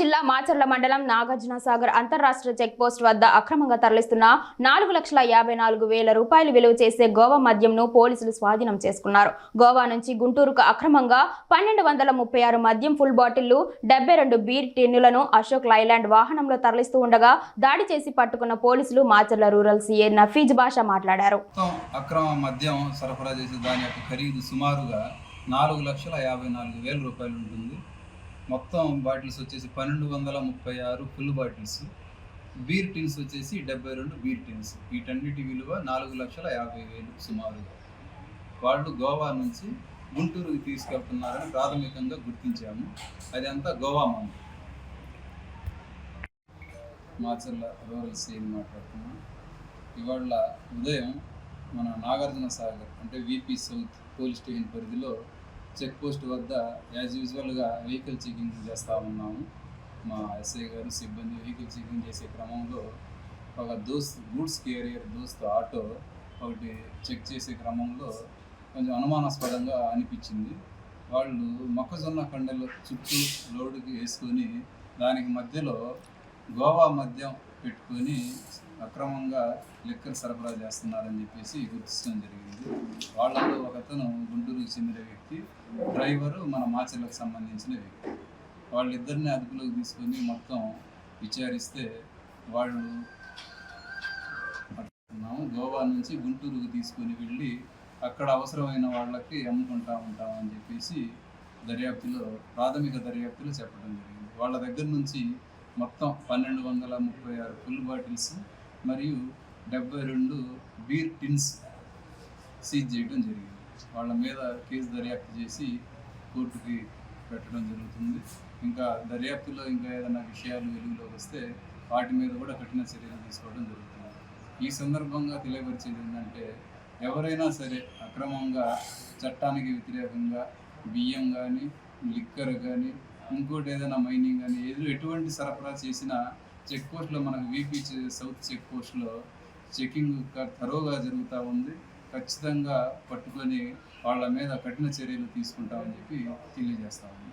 జిల్లా మాచర్ల మండలం నాగార్జున సాగర్ అంతర్రాష్ట్ర చెక్పోస్ట్ వద్ద అక్రమంగా తరలిస్తున్న నాలుగు లక్షల యాభై నాలుగు వేల రూపాయలు విలువ చేసే గోవా మద్యంను పోలీసులు స్వాధీనం చేసుకున్నారు. గోవా నుంచి గుంటూరుకు అక్రమంగా పన్నెండు వందల ముప్పై ఆరు మద్యం ఫుల్ బాటిళ్ళు డెబ్బై రెండు బీర్ టిన్నులను అశోక్ లైలాండ్ వాహనంలో తరలిస్తూ ఉండగా దాడి చేసి పట్టుకున్న పోలీసులు మాచర్ల రూరల్ సీఏ నఫీజ్ భాష మాట్లాడారు. అక్రమ మద్యం సరఫరా చేసే దాని యొక్క ఖరీదు సుమారుగా నాలుగు లక్షల యాభై నాలుగు వేల రూపాయలు ఉంటుంది. మొత్తం బాటిల్స్ వచ్చేసి పన్నెండు వందల ముప్పై ఆరు ఫుల్ బాటిల్స్. బీర్ టిన్స్ వచ్చేసి డెబ్బై రెండు బీర్ టిన్స్. వీటన్నిటి విలువ నాలుగు లక్షల యాభై వేలు సుమారుగా. వాళ్ళు గోవా నుంచి గుంటూరుకి తీసుకెళ్తున్నారని ప్రాథమికంగా గుర్తించాము. అదంతా గోవా మందు. మాచర్ల రూరల్ సీఎం మాట్లాడుతున్నాం. ఇవాళ ఉదయం మన నాగార్జున సాగర్ అంటే విపి సౌత్ పోలీస్ స్టేషన్ పరిధిలో చెక్ పోస్ట్ వద్ద యాజ్ యూజువల్గా వెహికల్ చెకింగ్ చేస్తూ ఉన్నాము. మా ఎస్ఐ గారు సిబ్బంది వెహికల్ చెకింగ్ చేసే క్రమంలో ఒక Dost goods carrier Dost auto ఒకటి చెక్ చేసే క్రమంలో కొంచెం అనుమానాస్పదంగా అనిపించింది. వాళ్ళు మొక్కజొన్న కండలు చుట్టూ లోడుకి వేసుకొని దానికి మధ్యలో గోవా మద్యం పెట్టుకొని అక్రమంగా లెక్కలు సరఫరా చేస్తున్నారని చెప్పేసి గుర్తించడం జరిగింది. వాళ్ళలో ఒక అతను గుంటూరుకు చెందిన వ్యక్తి డ్రైవరు మన మాచర్లకు సంబంధించిన వ్యక్తి. వాళ్ళిద్దరిని అదుపులోకి తీసుకొని మొత్తం విచారిస్తే వాళ్ళు పట్టుకున్నాము. గోవా నుంచి గుంటూరుకు తీసుకొని వెళ్ళి అక్కడ అవసరమైన వాళ్ళకి అమ్ముకుంటా ఉంటాం అని చెప్పేసి దర్యాప్తులో ప్రాథమిక దర్యాప్తులో చెప్పడం జరిగింది. వాళ్ళ దగ్గర నుంచి మొత్తం పన్నెండు వందల ముప్పై ఆరు ఫుల్ బాటిల్స్ మరియు డెబ్బై రెండు బీర్ టిన్స్ సీజ్ చేయడం జరిగింది. వాళ్ళ మీద కేసు దర్యాప్తు చేసి కోర్టుకి పెట్టడం జరుగుతుంది. ఇంకా దర్యాప్తులో ఇంకా ఏదైనా విషయాలు వెలుగులోకి వస్తే వాటి మీద కూడా కఠిన చర్యలు తీసుకోవడం జరుగుతుంది. ఈ సందర్భంగా తెలియపరిచేది ఏంటంటే ఎవరైనా సరే అక్రమంగా చట్టానికి వ్యతిరేకంగా బియ్యం కానీ లిక్కర్ కానీ ఇంకోటి ఏదైనా మైనింగ్ కానీ ఏదో ఎటువంటి సరఫరా చేసినా చెక్ పోస్ట్లో మనకు వీపీ సౌత్ చెక్ పోస్ట్లో చెకింగ్ తరోగా జరుగుతూ ఉంది. ఖచ్చితంగా పట్టుకొని వాళ్ళ మీద కఠిన చర్యలు తీసుకుంటామని చెప్పి తెలియజేస్తా ఉంది